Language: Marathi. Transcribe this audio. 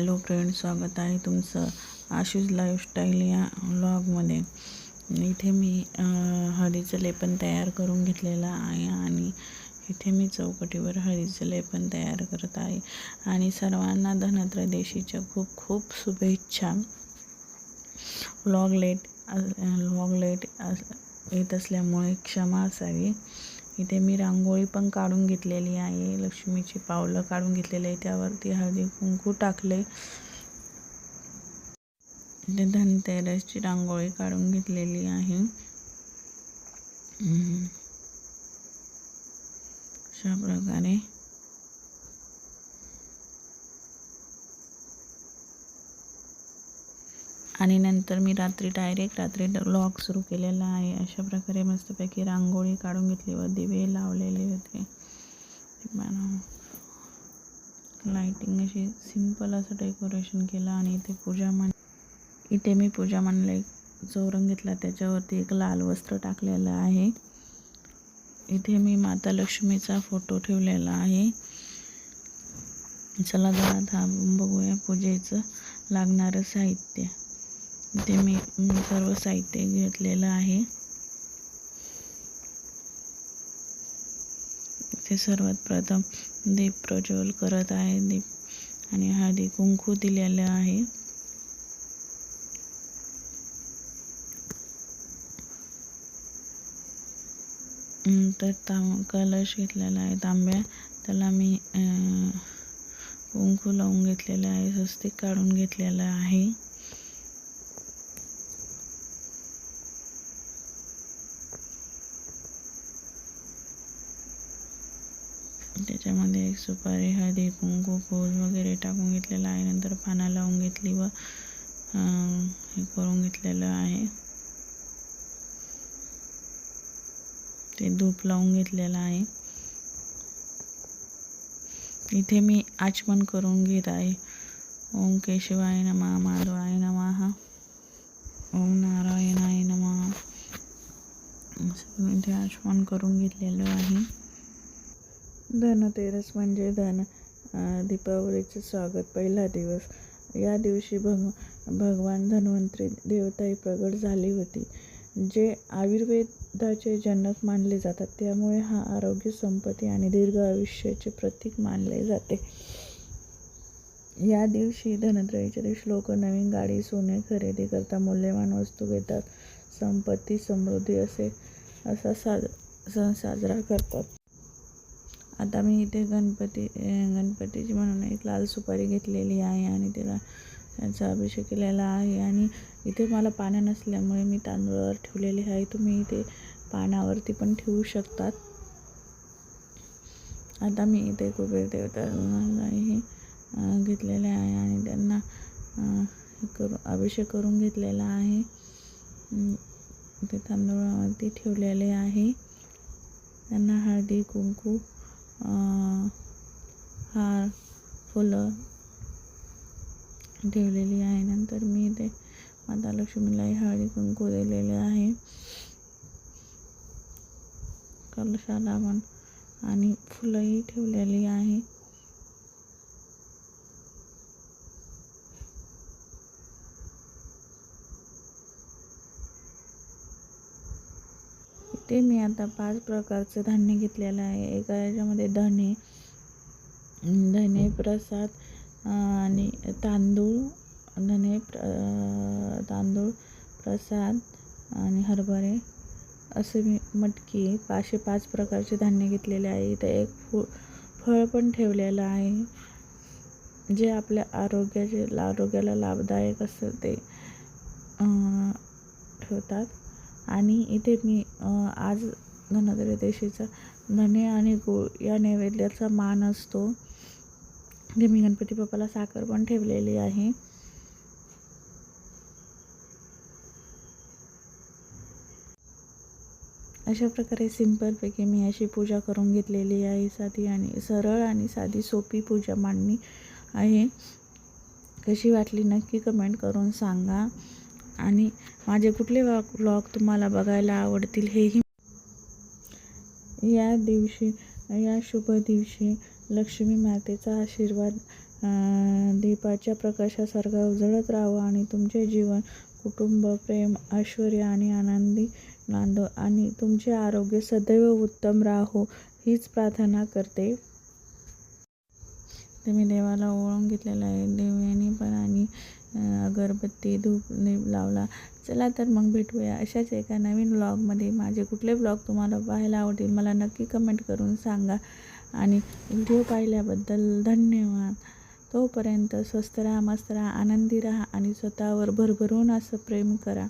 हॅलो फ्रेंड स्वागत आहे तुमचं आशूज लाईफस्टाईल या व्लॉगमध्ये इथे मी हळदीचं लेपन तयार करून घेतलेलं आहे आणि इथे मी चौकटीवर हळदीचं लेपन तयार करत आहे. आणि सर्वांना धनत्रयोदशीच्या खूप खूप शुभेच्छा. व्लॉग लेट व्लॉग लेट येत असल्यामुळे क्षमा असावी. इथे मी रांगोळी पण काढून घेतलेली आहे. लक्ष्मीची पावलं काढून घेतलेली आहे. त्यावरती हळदी कुंकू टाकले. इथे धनतेरसची रांगोळी काढून घेतलेली आहे. अशा प्रकारे आणि नंतर मी रात्री डायरेक्ट रात्री लॉक सुरू केलेला आहे. अशा प्रकारे मस्तपैकी रांगोळी काढून घेतली व दिवे लावलेले होते. लाईटिंग अशी सिंपल असं डेकोरेशन केलं आणि इथे पूजा मान इथे मी पूजा मांडला एक चौरंग घेतला. त्याच्यावरती एक लाल वस्त्र टाकलेलं आहे. इथे मी माता लक्ष्मीचा फोटो ठेवलेला आहे. चला जरा थांबून बघूया पूजेचं लागणारं साहित्य. इथे मी सर्व साहित्य घेतलेलं आहे. इथे सर्वात प्रथम दीप प्रज्वल करत आहे. दीप आणि हळदी कुंकू दिलेलं आहे. नंतर ताम कलश घेतलेला आहे तांब्या. त्याला मी कुंकू लावून घेतलेलं आहे. स्वस्तिक काढून घेतलेलं आहे. त्याच्यामध्ये एक सुपारी हळदी कुंकू फूल वगैरे टाकून घेतलेलं आहे. नंतर पाना लावून घेतली व हे करून घेतलेलं आहे. ते धूप लावून घेतलेलं आहे. इथे मी आचमन करून घेत आहे. ओम केशवाय नमा माधवाय नमः ओम नारायणाय नमः. इथे आचमन करून घेतलेलं आहे. धनतेरस म्हणजे धन. दीपावलीचे स्वागत पहिला दिवस. या दिवशी भग भगवान धन्वंतरी देवताही प्रगट झाली होती. जे आयुर्वेदाचे जनक मानले जातात त्यामुळे हा आरोग्य संपत्ती आणि दीर्घ आयुष्याचे प्रतीक मानले जाते. या दिवशी धनत्रयीच्या दिवशी लोक नवीन गाडी सोने खरेदी करता मौल्यवान वस्तू घेतात. संपत्ती समृद्धी असे असा साज सण साजरा करतात. आता मी इथे गणपती गणपतीची म्हणून एक लाल सुपारी घेतलेली आहे आणि तिला त्यांचा अभिषेक केलेला आहे आणि इथे मला पानं नसल्यामुळे मी तांदूळावर ठेवलेले आहे. तुम्ही इथे पानावरती पण ठेवू शकतात. आता मी इथे कुबेर देवताही घेतलेले आहे आणि त्यांना हे करू अभिषेक करून घेतलेला आहे. ते तांदूळावरती ठेवलेले आहे. त्यांना हळदी कुंकू हार फुलं ठेवलेली आहे. नंतर मी इथे माता लक्ष्मीलाही हळदी कुंकू दिलेले आहे. कलशाला पण आणि फुलंही ठेवलेली आहे. ते मी आता पाच प्रकारचं धान्य घेतलेलं आहे. एका याच्यामध्ये धणे धणे प्रसाद आणि तांदूळ धणे प्र तांदूळ प्रसाद आणि हरभरे. असे मी मटकी पाचशे पाच प्रकारचे धान्य घेतलेले आहे. इथे एक फु फळ पण ठेवलेलं आहे. जे आपल्या आरोग्याचे आरोग्याला लाभदायक असतं ते ठेवतात. आणि इथे मी आज धनत्रयोदशीचा धने आणि गूळ या नैवेद्याचा मान असतो. जे मी गणपती बाप्पाला साखर पण ठेवलेली आहे. अशा प्रकारे सिंपलपैकी मी अशी पूजा करून घेतलेली आहे. साधी आणि सरळ आणि साधी सोपी पूजा मांडणी आहे. कशी वाटली नक्की कमेंट करून सांगा. आणि माझे कुठले व्लॉग तुम्हाला बघायला आवडतील हेही या दिवशी या शुभ दिवशी लक्ष्मी मातेचा आशीर्वाद दीपाच्या प्रकाशासारखा उजळत राहावं आणि तुमचे जीवन कुटुंब प्रेम ऐश्वर आणि आनंदी नांदो आणि तुमचे आरोग्य सदैव उत्तम राहो हीच प्रार्थना करते. तुम्ही मी देवाला ओळून घेतलेला आहे देवाने पण आणि अगरबत्ती धूप लावला. चला तर मग भेटूया अशाच एका नवीन ब्लॉगमध्ये माझे कुठले ब्लॉग तुम्हाला पाहायला आवडतील मला नक्की कमेंट करून सांगा. आणि व्हिडिओ पाहिल्याबद्दल धन्यवाद. तोपर्यंत स्वस्त राहा मस्त राहा आनंदी राहा आणि स्वतःवर भरभरून असं प्रेम करा.